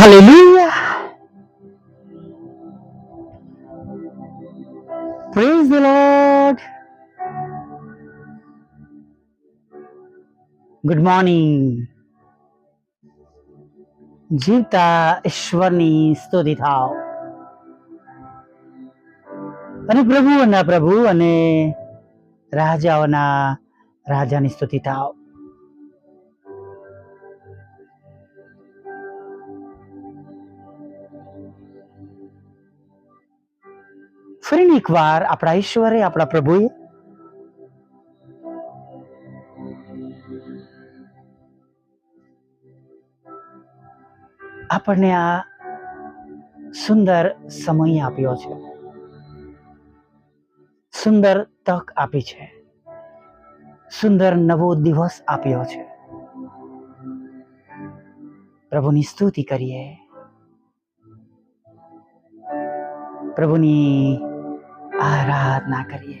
Hallelujah. Praise the Lord. Good morning જીવતા ઈશ્વરની સ્તુતિ થાવ અને પ્રભુઓના પ્રભુ અને રાજાઓના રાજાની સ્તુતિ થાવ ફરીને એકવાર આપણા ઈશ્વરે, આપણા પ્રભુએ આપણને આ સુંદર સમય આપ્યો છે. સુંદર તક આપી છે. સુંદર નવો દિવસ આપ્યો છે. પ્રભુની સ્તુતિ કરીએ. પ્રભુની આરાધના કરીએ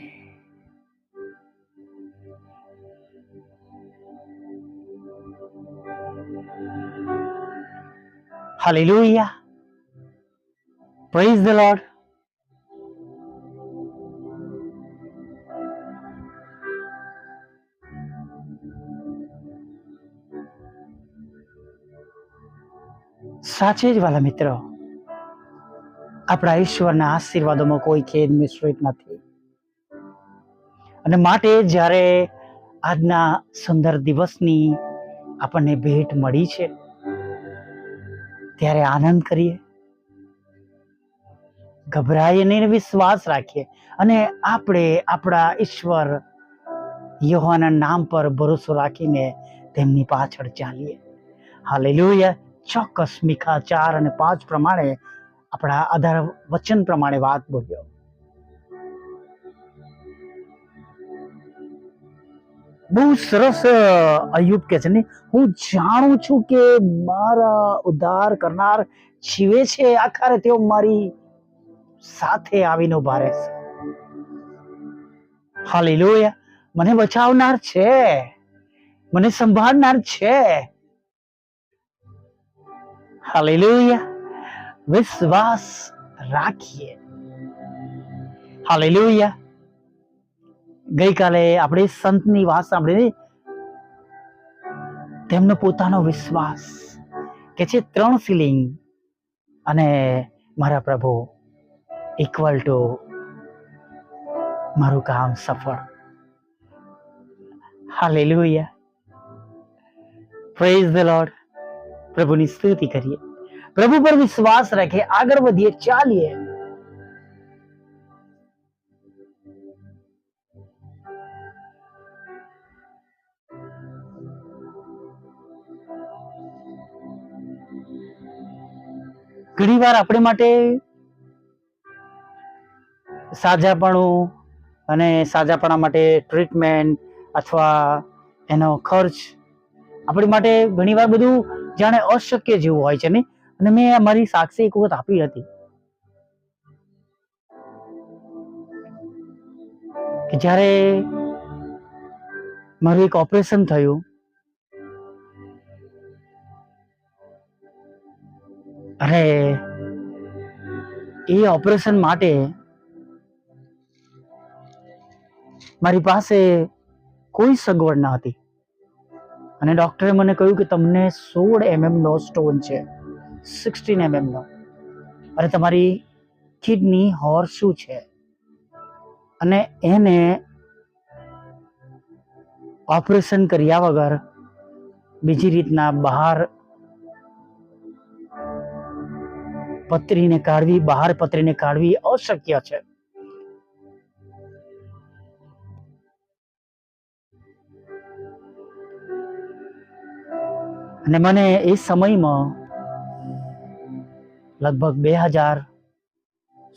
Hallelujah. Praise the Lord. સાચે જ વાલા મિત્રો આપણા ઈશ્વરના આશીર્વાદોમાં કોઈ ખેદ મિશ્રિત નથી. અને માટે જ્યારે આજના સુંદર દિવસની આપણને ભેટ મળી છે, ત્યારે આનંદ કરીએ. ગભરાઈએ નહીં વિશ્વાસ રાખીએ. અને આપણે આપણા ઈશ્વર યહોવાના નામ પર ભરોસો રાખીને તેમની પાછળ ચાલીએ. હાલેલુયા. ચોક્કસ મીખા ચાર અને પાંચ પ્રમાણે આપણા આધાર વચન પ્રમાણે વાત બોલ્યો. બહુ સરસ અયુબ કે છે ને, હું જાણું છું કે મારા ઉદ્ધાર કરનાર જીવે છે, આખરે તેઓ મારી સાથે આવીને ઊભા રહેશે. હાલેલુયા. મને બચાવનાર છે. મને સંભાળનાર છે. હાલેલુયા. વિશ્વાસ રાખીએ. હાલેલુયા ગઈકાલે આપણે સંતની વાત સાંભળી તેમનો પોતાનો વિશ્વાસ કે છે ત્રણ ફિલિંગ અને મારા પ્રભુ ઇક્વલ ટુ મારું કામ સફળ. હાલેલુયા પ્રેઝ ધ લોર્ડ પ્રભુની સ્તુતિ કરીએ. પ્રભુ પર વિશ્વાસ રાખીએ આગળ વધીએ, ચાલીએ. ઘણીવાર આપણે માટે સાજાપણું અને સાજાપણા માટે ટ્રીટમેન્ટ અથવા એનો ખર્ચ આપણી માટે ઘણીવાર બધું જાણે અશક્ય જેવું હોય છે ને અને મેં મારી સાક્ષી એક વખત આપી હતી. કે જ્યારે મારું એક ઓપરેશન થયું, અરે, એ ઓપરેશન માટે મારી પાસે કોઈ સગવડ ન હતી. અને ડોક્ટરે મને કહ્યું કે તમને સોળ એમએમ નો સ્ટોન છે. સિક્સટીન એમએમનો અને તમારી કિડની હોર શું છે? અને એને ઓપરેશન કર્યા વગર બીજી રીતના બહાર પતરીને કાઢવી, બહાર પતરીને કાઢવી અશક્ય છે. અને મને એ સમયમાં લગભગ બે હજાર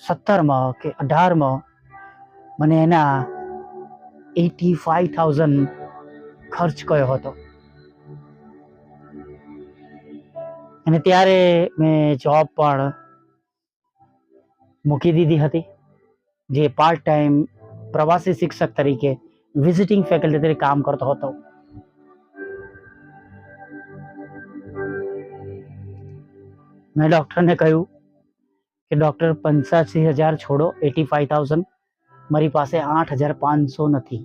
સત્તરમાં કે અઢારમાં મને એના એટી ફાઈવ થાઉઝન્ડ ખર્ચ કર્યો હતો. અને ત્યારે મેં જોબ પણ મૂકી દીધી હતી, જે પાર્ટ ટાઈમ પ્રવાસી શિક્ષક તરીકે વિઝિટિંગ ફેકલ્ટી તરીકે કામ કરતો હતો. મેં ડૉક્ટરને કહ્યું કે, ડૉક્ટર, પંચ્યાસી હજાર છોડો, એટી ફાઈવ થાઉઝન્ડ. મારી પાસે આઠ હજાર પાંચસો નથી.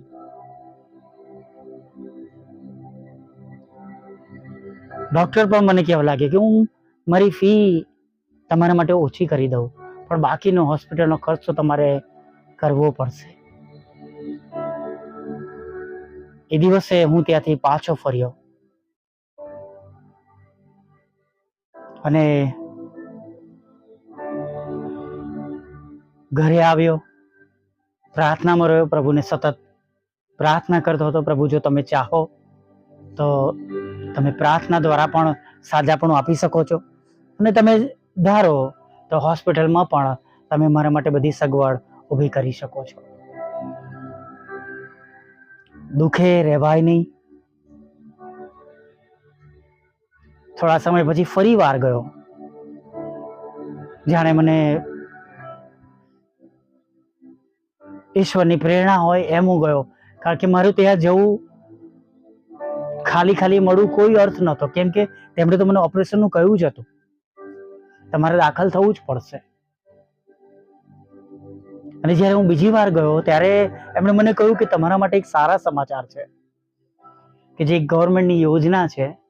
ડૉક્ટર પણ મને કહેવા લાગે કે, હું મારી ફી તમારા માટે ઓછી કરી દઉં, પણ બાકીનો હોસ્પિટલનો ખર્ચ તો તમારે કરવો પડશે. એ દિવસે હું ત્યાંથી પાછો ફર્યો. અને ઘરે આવ્યો, પ્રાર્થનામાં રહ્યો પ્રભુને સતત. પ્રાર્થના કરતો હતો, પ્રભુ, જો તમે ચાહો, તો તમે પ્રાર્થના દ્વારા પણ સાજાપણું આપી શકો છો. અને તમે ધારો, તો હોસ્પિટલમાં પણ તમે મારા માટે બધી સગવડ ઊભી કરી શકો છો. દુઃખે રહેવાય નહીં. થોડા સમય પછી ફરી વાર ગયો. જાણે મને ઈશ્વરની પ્રેરણા હોય એમ હું ગયો. કારણ કે મારું ત્યાં જવું ખાલી ખાલી મળવું કોઈ અર્થ નહોતો. કેમ કે તેમણે તો મને ઓપરેશનનું કહ્યું જ હતું. તમારે દાખલ થવું જ પડશે. અને જ્યારે હું બીજી વાર ગયો, ત્યારે એમણે મને કહ્યું કે તમારા માટે એક સારા સમાચાર છે. કે જે ગવર્મેન્ટની યોજના છે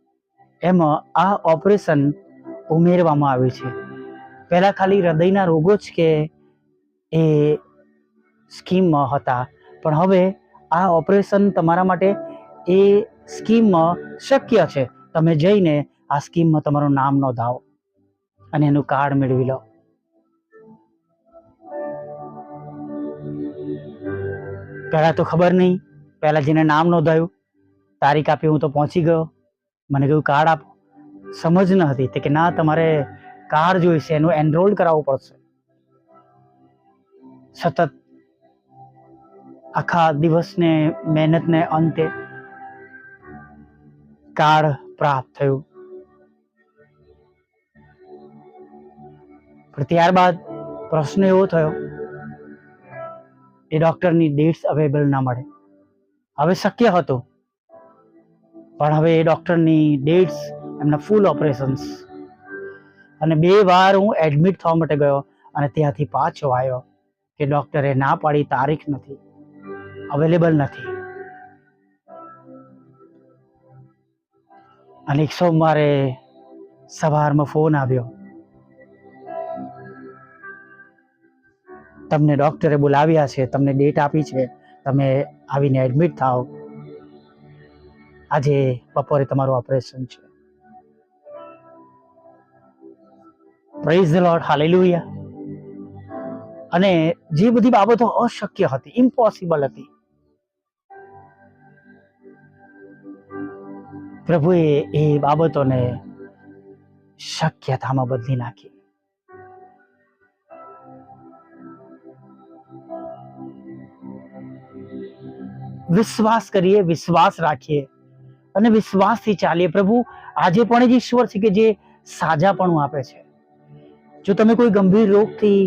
એમાં આ ઓપરેશન ઉમેરવામાં આવ્યું છે. પહેલાં ખાલી હૃદયના રોગો જ કે એ સ્કીમમાં હતા. પણ હવે આ ઓપરેશન તમારા માટે એ સ્કીમમાં શક્ય છે. તમે જઈને આ સ્કીમમાં તમારું નામ નોંધાવો અને એનું કાર્ડ મેળવી લો. પહેલાં તો ખબર નહીં. પહેલાં જેને નામ નોંધાયું, તારીખ આપી હું તો પહોંચી ગયો. મને કહ્યું, કાર્ડ આપો. સમજ ન હતી તે કે, ના, તમારે કાર્ડ જોઈશે, એનું એનરોલ કરાવવું પડશે. સતત આખા દિવસને, મહેનતને અંતે કાર્ડ પ્રાપ્ત થયું. પણ ત્યારબાદ પ્રશ્ન એવો થયો એ ડોક્ટરની ડેટ્સ અવેલેબલ ના મળે. હવે શક્ય હતું પણ હવે એ ડૉક્ટરની ડેટ્સ એમના ફૂલ ઓપરેશન્સ અને બે વાર હું એડમિટ થવા માટે ગયો અને ત્યાંથી પાછો આવ્યો કે ડૉક્ટરે ના પાડી, તારીખ નથી અવેલેબલ નથી. અને એક સોમવારે સવારમાં ફોન આવ્યો. તમને ડૉક્ટરે બોલાવ્યા છે, તમને ડેટ આપી છે, તમે આવીને એડમિટ થાઓ. આજે બપોરે તમારું ઓપરેશન છે. પ્રેઝ ધ અને જે બધી બાબતો અશક્ય હતી ઇમ્પોસિબલ હતી. પ્રભુએ એ બાબતોને શક્યતામાં બદલી નાખી. વિશ્વાસ કરીએ, વિશ્વાસ રાખીએ. અને વિશ્વાસથી ચાલીએ. પ્રભુ, આજે પણ જ ઈશ્વર છે કે જે સાજાપણું આપે છે. જો તમે કોઈ ગંભીર રોગથી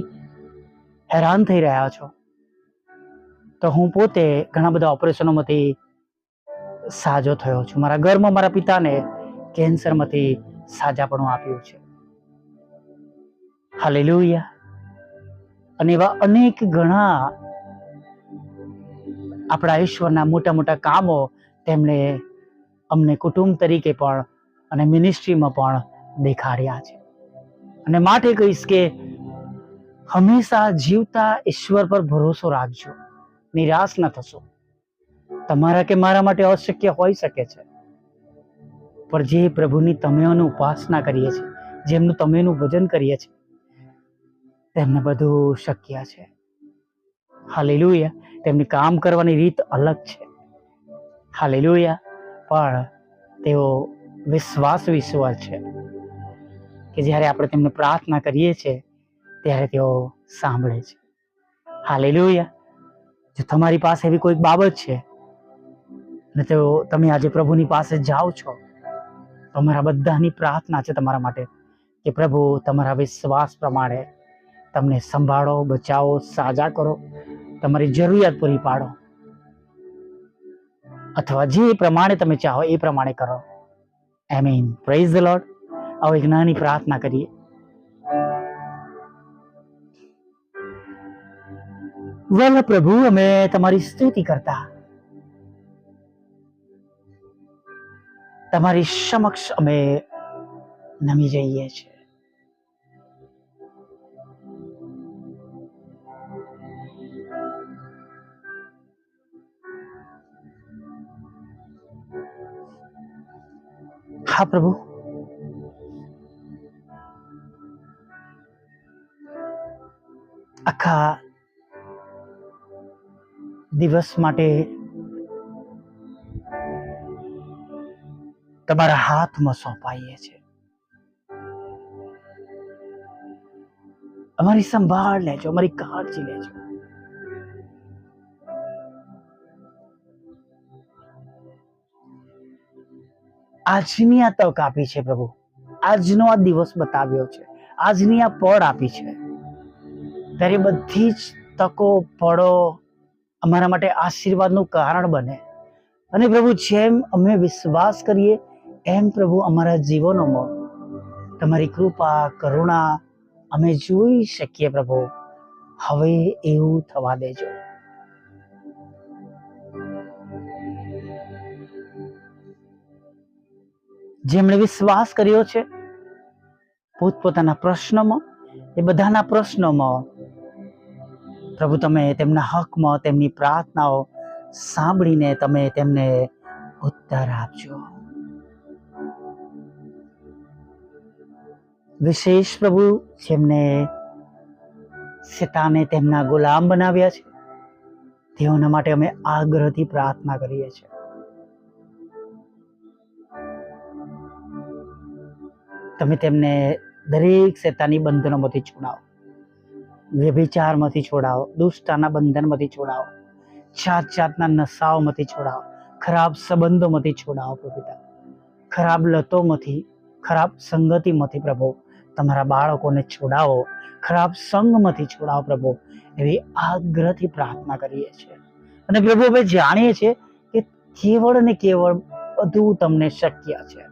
હેરાન થઈ રહ્યા છો, તો હું પોતે ઘણા બધા ઓપરેશનોમાંથી સાજો થયો છું. મારા ઘરમાં મારા પિતાને કેન્સરમાંથી સાજાપણું આપ્યું છે. હાલેલુયા. અને એવા અનેક ઘણા આપણા ઈશ્વરના મોટા મોટા કામો તેમણે અમને કુટુંબ તરીકે પણ અને મિનિસ્ટ્રીમાં પણ દેખાડ્યા છે. અને માટે કહીશ કે હંમેશા જીવતા ઈશ્વર પર ભરોસો રાખજો. નિરાશ ન થશો. તમારા કે મારા માટે અશક્ય હોઈ શકે છે. પણ જે પ્રભુની તમે ઉપાસના કરીએ છીએ, જેમનું તમેનું ભજન કરીએ છીએ, તેમને બધું શક્ય છે. હાલેલુયા. તેમની કામ કરવાની રીત અલગ છે. હાલેલુયા. પણ તેઓ વિશ્વાસ વિશ્વાસ છે કે જ્યારે આપણે તેમને પ્રાર્થના કરીએ છીએ, ત્યારે તેઓ સાંભળે છે. હાલેલુયા. જો તમારી પાસે એવી કોઈક બાબત છે, અને તેઓ, તમે આજે પ્રભુની પાસે જાઓ છો, તો અમારા બધાની પ્રાર્થના છે તમારા માટે કે પ્રભુ, તમારા વિશ્વાસ પ્રમાણે તમને સંભાળો, બચાવો, સાજા કરો, તમારી જરૂરિયાત પૂરી પાડો. અથવા જે પ્રમાણે તમે ચાહો એ પ્રમાણે કરો. I mean praise the Lord આવો એક નાની પ્રાર્થના કરીએ. વલ પ્રભુ, અમે તમારી સ્તુતિ કરતા. તમારી સમક્ષ અમે નમી જઈએ છીએ. હા, પ્રભુ. આખા દિવસ માટે તમારા હાથમાં સોંપાઈએ છે અમારી સંભાળ લેજો, અમારી કાળજી લેજો. આજની આ તક આપી છે પ્રભુ. આજનો આ દિવસ બતાવ્યો છે. આજની આ પળ આપી છે. ત્યારે બધી જ તકો, પળો અમારા માટે આશીર્વાદનું કારણ બને. અને પ્રભુ, જેમ અમે વિશ્વાસ કરીએ, એમ પ્રભુ અમારા જીવનોમાં તમારી કૃપા, કરુણા અમે જોઈ શકીએ પ્રભુ. હવે એવું થવા દેજો. જેમણે વિશ્વાસ કર્યો છે, પોતપોતાના પ્રશ્નોમાં, એ બધાના પ્રશ્નોમાં. પ્રભુ, તમે તેમના હકમાં, તેમની પ્રાર્થનાઓ સાંભળીને તમે તેમને ઉત્તર આપજો. વિશેષ પ્રભુ, જેમને સીતાને તેમના ગુલામ બનાવ્યા છે, તેઓના માટે અમે આગ્રહથી પ્રાર્થના કરીએ છીએ. તમે તેમને દરેક શેતાની બંધનોમાંથી છોડાવો. વ્યભિચારમાંથી છોડાવો. દુષ્ટાના બંધનમાંથી છોડાવો. જાત જાતના નશાઓમાંથી છોડાવો. ખરાબ સંબંધોમાંથી છોડાવો પ્રભુ પિતા ખરાબ લતોમાંથી, ખરાબ સંગતિમાંથી પ્રભુ, તમારા બાળકોને છોડાવો. ખરાબ સંગમાંથી છોડાવો પ્રભુ. એવી આગ્રહથી પ્રાર્થના કરીએ છીએ. અને પ્રભુ, અમે જાણીએ છીએ કે કેવળ ને કેવળ બધું તમને શક્ય છે.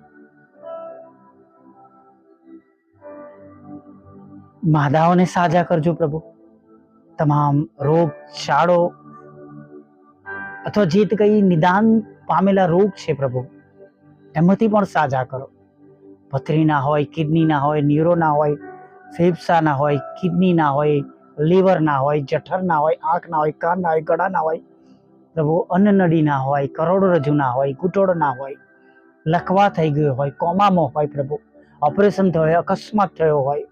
માદાઓને સાજા કરજો પ્રભુ તમામ રોગ ચાળો અથવા જે કઈ નિદાન પામેલા રોગ છે પ્રભુ એમાંથી પણ સાજા કરો પથરીના હોય કિડનીના હોય ન્યુરોના હોય ફેફસાના હોય કિડનીના હોય લીવરના હોય જઠરના હોય આંખના હોય કાનના હોય ગળાના હોય પ્રભુ અન્નનડીના હોય કરોડરજ્જુના હોય ઘૂંટોડ હોય લખવા થઈ ગયો હોય કોમામાં હોય પ્રભુ ઓપરેશન થયો હોય અકસ્માત થયો હોય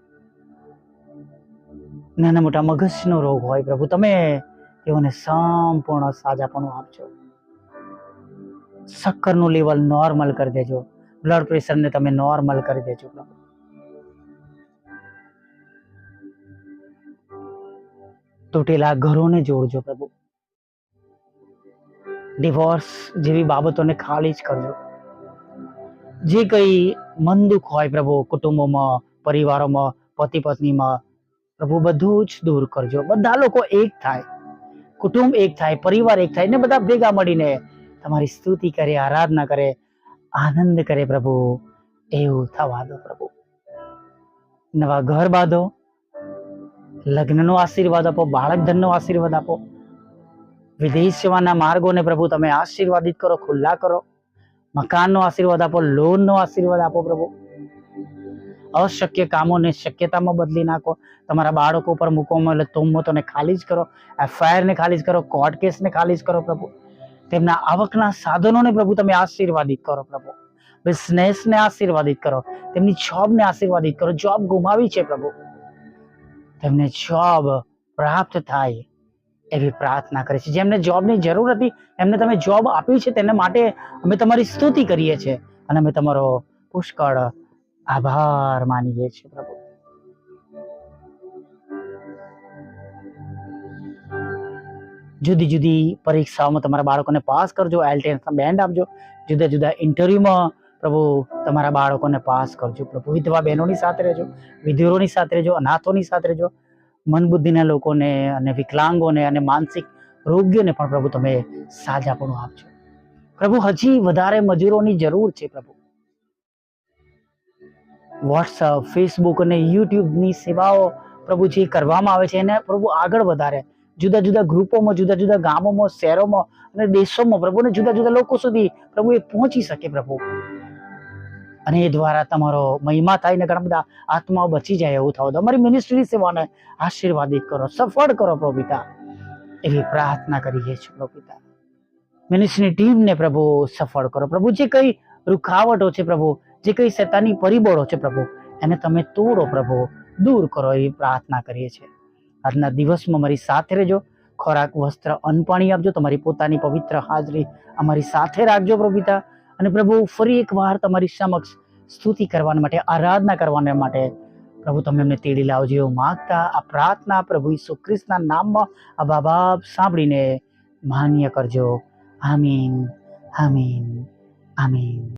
નાના મોટા મગજનો રોગ હોય પ્રભુ, તમે તેઓને સંપૂર્ણ સાજાપણું આપજો. શક્કરનું લેવલ નોર્મલ કરી દેજો. બ્લડ પ્રેશરને તમે નોર્મલ કરી દેજો પ્રભુ. તૂટેલા ઘરોને જોડજો પ્રભુ. ડિવોર્સ જેવી બાબતોને ખાલી જ કરજો. જે કઈ મન દુઃખ હોય પ્રભુ, કુટુંબોમાં, પરિવારોમાં પતિ પત્નીમાં પ્રભુ બધું જ દૂર કરજો. બધા લોકો એક થાય. કુટુંબ એક થાય, પરિવાર એક થાય, ને બધા ભેગા મળીને તમારી સ્તુતિ કરે, આરાધના કરે, આનંદ કરે પ્રભુ. એવું થવા દો પ્રભુ. નવા ઘર બાંધો, લગ્નનો આશીર્વાદ આપો બાળક ધનનો આશીર્વાદ આપો. વિદેશ જવાના માર્ગોને પ્રભુ તમે આશીર્વાદિત કરો, ખુલ્લા કરો. મકાનનો આશીર્વાદ આપો, લોનનો આશીર્વાદ આપો પ્રભુ. અશક્ય કામોને શક્યતામાં બદલી નાખો. તમારા બાળકો પર મૂકવામાં એટલે તોમતોને ખાલી જ કરો. એફઆઈઆરને ખાલી જ કરો. કોર્ટ કેસને ખાલી જ કરો પ્રભુ. તેમના આવકના સાધનોને પ્રભુ તમે આશીર્વાદિત કરો પ્રભુ. બિઝનેસને આશીર્વાદિત કરો. તેમની જોબને આશીર્વાદિત કરો. જોબ ગુમાવી છે પ્રભુ. તેમને જોબ પ્રાપ્ત થાય એવી પ્રાર્થના કરી છે. જેમને જોબની જરૂર હતી, એમને તમે જોબ આપી છે, તેના માટે અમે તમારી સ્તુતિ કરીએ છીએ. અને અમે તમારો પુષ્કળ આભાર માનીએ છીએ પ્રભુ. જુદી જુદી પરીક્ષાઓમાં તમારા બાળકોને પાસ કરજો એલટેન્સના બેન્ડ આપજો. જુદા જુદા ઇન્ટરવ્યુમાં પ્રભુ તમારા બાળકોને પાસ કરજો. પ્રભુ, વિધવા બહેનોની સાથે રહેજો વિધુરોની સાથે રહેજો, અનાથોની સાથે રહેજો. મનબુદ્ધિના લોકોને અને વિકલાંગોને અને માનસિક રોગ્યોને પણ પ્રભુ તમે સાજાપણું આપજો. પ્રભુ, હજી વધારે મજૂરોની જરૂર છે પ્રભુ. વોટ્સઅપ ફેસબુક અને યુટ્યુબની સેવાઓ પ્રભુ જે કરવામાં આવે છે એને પ્રભુ આગળ વધારે. જુદા જુદા ગ્રુપોમાં, જુદા જુદા ગામોમાં, શહેરોમાં અને દેશોમાં પ્રભુને જુદા જુદા લોકો સુધી પ્રભુ એ પહોંચી શકે પ્રભુ. અને એ દ્વારા તમારો મહિમા થાય ને ઘણા બધા આત્માઓ બચી જાય એવું થવું અમારી મિનિસ્ટ્રી સેવાને આશીર્વાદિત કરો, સફળ કરો પ્રભુ પિતા. એવી પ્રાર્થના કરીએ છીએ પ્રભુ પિતા. મિનિસ્ટ્રીની ટીમને પ્રભુ સફળ કરો. પ્રભુ જે કઈ રૂખાવટો છે પ્રભુ જે કઈ શેતાની પરિબળો છે પ્રભુ, એને તમે તોડો પ્રભુ, દૂર કરો એવી પ્રાર્થના કરીએ છીએ. આજના દિવસમાં મારી સાથે રહેજો, ખોરાક, વસ્ત્ર, અન્ન પાણી આપજો, તમારી પોતાની પવિત્ર હાજરી અમારી સાથે રાખજો પ્રભુ અને પ્રભુ, ફરી એકવાર તમારી સમક્ષ સ્તુતિ કરવા માટે, આરાધના કરવાને માટે પ્રભુ, તમે અમને તેડી લાવજો એવું માગતા આ પ્રાર્થના પ્રભુ ઈસુ ખ્રિસ્તના નામમાં આ બાબા સાંભળીને માન્ય કરજો. આમીન આમીન આમીન.